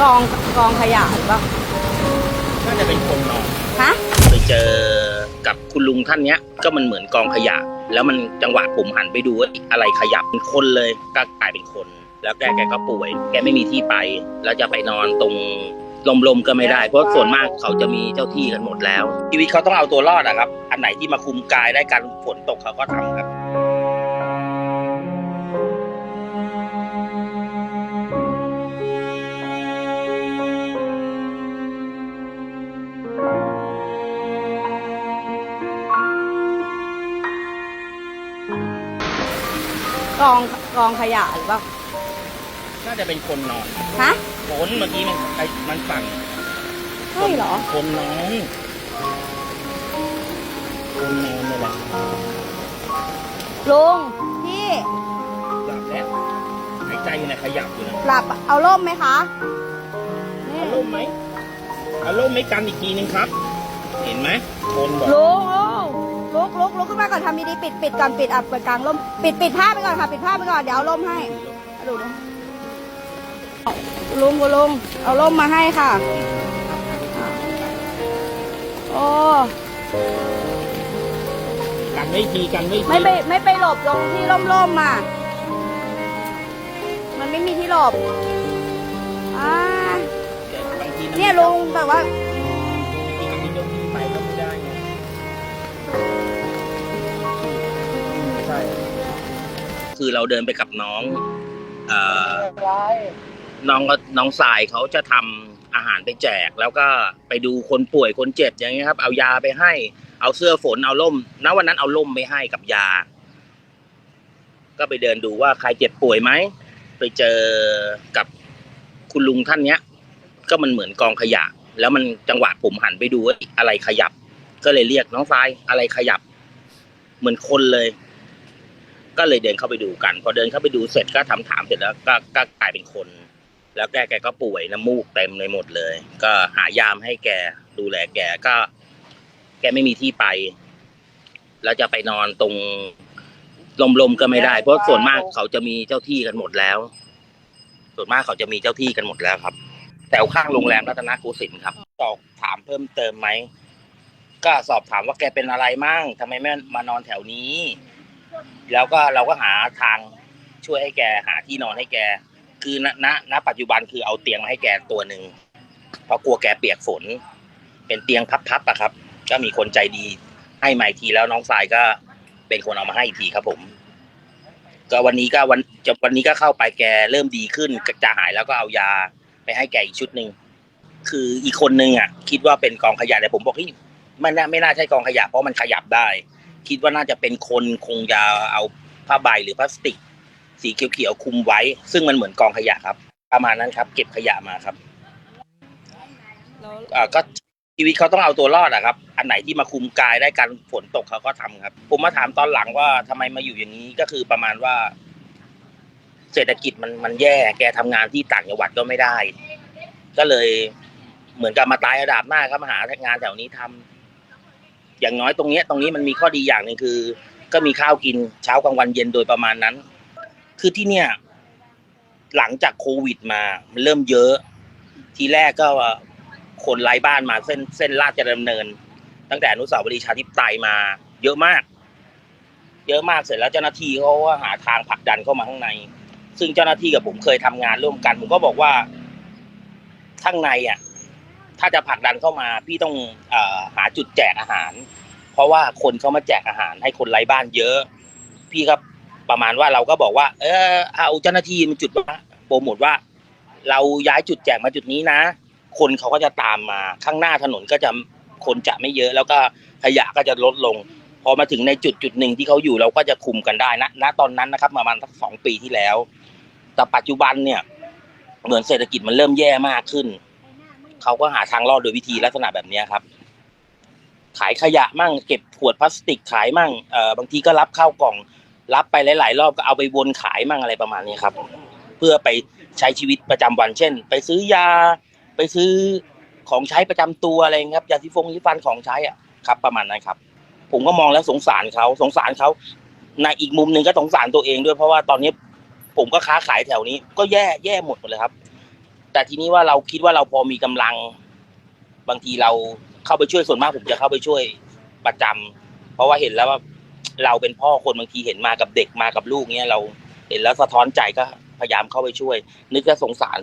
กองกองขยะหรือเปล่าน่าจะเป็นคนนอนฮะ ไปเจอกับคุณลุงท่านเนี้ย ก็มันเหมือนกองขยะ แล้วมันจังหวะผมหันไปดูว่าอะไรขยับเป็นคนเลยก็กลายเป็นคน แล้วแกแกก็ป่วย แกไม่มีที่ไป แล้วจะไปนอนตรงลมๆก็ไม่ได้ เพราะส่วนมากเขาจะมีเจ้าที่กันหมดแล้วชีวิตเขาต้องเอาตัวรอดอะครับ อันไหนที่มาคุมกายได้การฝนตกเขาก็ทำครับ กองกองขยะหรือเปล่าน่าจะเป็นคนนอนฮะคนเมื่อกี้มันไปมันฝั่งใช่เหรอ คนนอนคนนอนเลยแหละลุงพี่ หลับแล้วหายใจอยู่เนี่ยขยับอยู่นะหลับเอาร่มไหมคะนี่เอาร่มไหมเอาร่มไม่กันอีกทีนึงครับ เห็นไหมคนบอกลุงลุง ลุกลุกลุกขึ้นมาก่อนทำดีๆปิดปิดก่อนปิดอะเปิดกลางร่มปิดปิดผ้าไปก่อนค่ะ ปิดผ้าไปก่อนเดี๋ยวเอาร่มให้ดูลุงลุงคุณลุงเอาร่มมาให้ค่ะ โอ้กันไม่ทีกันไม่ทีไม่ไปไม่ไปหลบตรงที่ร่มๆอะมันไม่มีที่หลบอ่าแต่บางทีเนี่ยลุงแต่ว่า คือเราเดินไปกับน้องเอ่อน้องก็น้องสายเขาจะทำอาหารไปแจก แล้วก็ไปดูคนป่วยคนเจ็บอย่างเงี้ยครับ เอายาไปให้ เอาเสื้อฝนเอาล่มณวันนั้นเอาล่มไปให้กับยา ก็ไปเดินดูว่าใครเจ็บป่วยไหมไปเจอกับคุณลุงท่านเนี้ย ก็มันเหมือนกองขยะ แล้วมันจังหวะผมหันไปดูว่าอะไรขยับ ก็เลยเรียกน้องทรายอะไรขยับ เหมือนคนเลย ก็เลยเดินเข้าไปดูกัน พอเดินเข้าไปดูเสร็จก็ทำถามเสร็จแล้วก็ก็กลายเป็นคน แล้วแกแกก็ป่วยน้ำมูกเต็มเลยหมดเลย ก็หายามให้แกดูแลแกก็ แกไม่มีที่ไป แล้วจะไปนอนตรงลมๆก็ไม่ได้ เพราะส่วนมากเขาจะมีเจ้าที่กันหมดแล้ว ส่วนมากเขาจะมีเจ้าที่กันหมดแล้วครับแถวข้างโรงแรมรัตนโกสินทร์ครับสอบถามเพิ่มเติมไหมก็สอบถามว่าแกเป็นอะไรมั่งทำไมไม่มานอนแถวนี้ แล้วก็เราก็หาทางช่วยให้แกหาที่นอนให้แก คือณณณปัจจุบันคือเอาเตียงมาให้แกตัวหนึ่งเพราะกลัวแกเปียกฝน เป็นเตียงพับๆอะครับ ก็มีคนใจดีให้มาอีกทีแล้วน้องสายก็เป็นคนเอามาให้อีกทีครับผม ก็วันนี้ก็วันจะวันนี้ก็เข้าไปแกเริ่มดีขึ้นจะหายแล้วก็เอายาไปให้แกอีกชุดหนึ่งคืออีกคนนึงอะ คิดว่าเป็นกองขยะแต่ผมบอกเฮ้ยมันน่ไม่น่าใช่กองขยะเพราะมันขยับได้ คิดว่าน่าจะเป็นคนคงจะเอาผ้าใบหรือพลาสติก สีเขียวๆคลุมไว้ ซึ่งมันเหมือนกองขยะครับ ประมาณนั้นครับ เก็บขยะมาครับแล้วอ่าก็ชีวิตเขาต้องเอาตัวรอดอะครับ อันไหนที่มาคุมกายได้การฝนตกเขาก็ทำครับ ผมมาถามตอนหลังว่าทำไมมาอยู่อย่างนี้ก็คือประมาณว่า เศรษฐกิจมันมันแย่ แกทำงานที่ต่างจังหวัดก็ไม่ได้ ก็เลยเหมือนกับมาตายระดับหน้าครับมาหางานแถวนี้ทำ อย่างน้อยตรงเนี้ยตรงนี้มันมีข้อดีอย่างหนึ่งคือ ก็มีข้าวกินเช้ากลางวันเย็นโดยประมาณนั้น คือที่เนี่ย หลังจากโควิดมา มันเริ่มเยอะ ทีแรกก็คนไร้บ้านมาเส้นเส้นลาดจริญดำเนิน ตั้งแต่อนุสาวรีย์ชาธิปไตยมา เยอะมาก เยอะมากเสร็จแล้วเจ้าหน้าที่เขาก็หาทางผลักดันเข้ามาข้างใน ซึ่งเจ้าหน้าที่กับผมเคยทำงานร่วมกัน ผมก็บอกว่าข้างในอะ ถ้าจะผลักดันเข้ามาพี่ต้องอหาจุดแจกอาหาร เพราะว่าคนเขามาแจกอาหารให้คนไร้บ้านเยอะ พี่ครับประมาณว่าเราก็บอกว่า เออเอาเจ้าหน้าที่มันจุดว่าโปรโมทว่า เราย้ายจุดแจกมาจุดนี้นะ คนเขาก็จะตามมาข้างหน้าถนนก็จะคนจะไม่เยอะ แล้วก็ขยะก็จะลดลง พอมาถึงในจุดจุดหนึ่งที่เขาอยู่เราก็จะคุมกันได้นะณตอนนั้นนะครับประมาณสักสองปีที่แล้ว แต่ปัจจุบันเนี่ยเหมือนเศรษฐกิจมันเริ่มแย่มากขึ้น เขาก็หาทางรอดโดยวิธีลักษณะแบบนี้ครับ ขายขยะมั่ง เก็บขวดพลาสติกขายมั่งเอ่อบางทีก็รับข้าวกล่อง รับไปหลาย ๆ รอบก็เอาไปวนขายมั่งอะไรประมาณนี้ครับ เพื่อไปใช้ชีวิตประจำวัน เช่น ไปซื้อยา ไปซื้อของใช้ประจำตัวอะไรครับยาสีฟงยาสีฟันของใช้อะครับ ประมาณนั้นครับ ผมก็มองแล้วสงสารเขาสงสารเขาในอีกมุมหนึ่งก็สงสารตัวเองด้วยเพราะว่าตอนนี้ผมก็ค้าขายแถวนี้ ก็แย่แย่หมดเลยครับ แต่ทีนี้ว่าเราคิดว่าเราพอมีกำลัง บางทีเราเข้าไปช่วยส่วนมากผมจะเข้าไปช่วยประจำเพราะว่าเห็นแล้วว่าเราเป็นพ่อคนบางทีเห็นมากับเด็กมากับลูกเนี้ยเราเห็นแล้วสะท้อนใจก็พยายามเข้าไปช่วย นึกก็สงสาร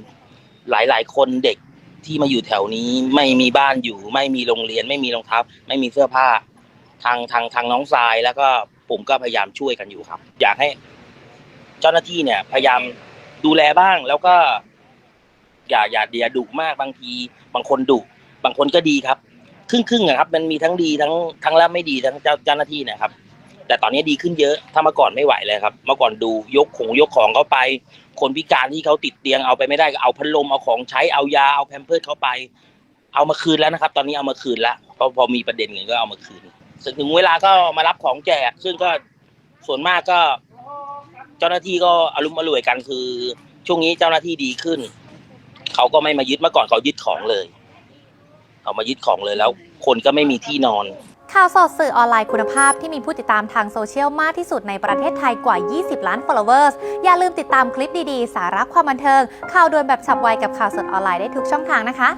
หลายๆคนเด็กที่มาอยู่แถวนี้ไม่มีบ้านอยู่ ไม่มีโรงเรียน ไม่มีรองเท้าไม่มีเสื้อผ้า ทางทางทางน้องทรายแล้วก็ผมก็พยายามช่วยกันอยู่ครับ อยากให้ เจ้าหน้าที่เนี่ย พยายามดูแลบ้างแล้วก็ อย่าอย่าเดียดุมากบางที บางคนดุบางคนก็ดีครับ ครึ่งครึ่งๆอะครับ มันมีทั้งดีทั้งทั้งและไม่ดีทั้งเจ้าเจ้าหน้าที่นะครับ แต่ตอนนี้ดีขึ้นเยอะถ้าเมื่อก่อนไม่ไหวเลยครับ เมื่อก่อนดูยกของยกของเขาไป คนพิการที่เขาติดเตียงเอาไปไม่ได้ก็เอาพัดลมเอาของใช้เอายาเอาแพมเพิร์สเขาไป เอามาคืนแล้วนะครับ ตอนนี้เอามาคืนแล้วเพราะพอมีประเด็นเงินก็เอามาคืนถึงเวลาก็มารับของแจกซึ่งก็ส่วนมากก็ เจ้าหน้าที่ก็อารมณ์อร่วยกันคือ ช่วงนี้เจ้าหน้าที่ดีขึ้น เขาก็ไม่มายึดเมื่อก่อนเขายึดของเลยเอามายึดของเลยแล้ว คนก็ไม่มีที่นอน ข่าวสดสื่อออนไลน์คุณภาพที่มีผู้ติดตามทางโซเชียลมากที่สุดในประเทศไทยกว่า 20 ล้าน followers อย่าลืมติดตามคลิปดีๆ สาระความบันเทิง ข่าวด่วนแบบฉับไวกับข่าวสดออนไลน์ได้ทุกช่องทางนะคะ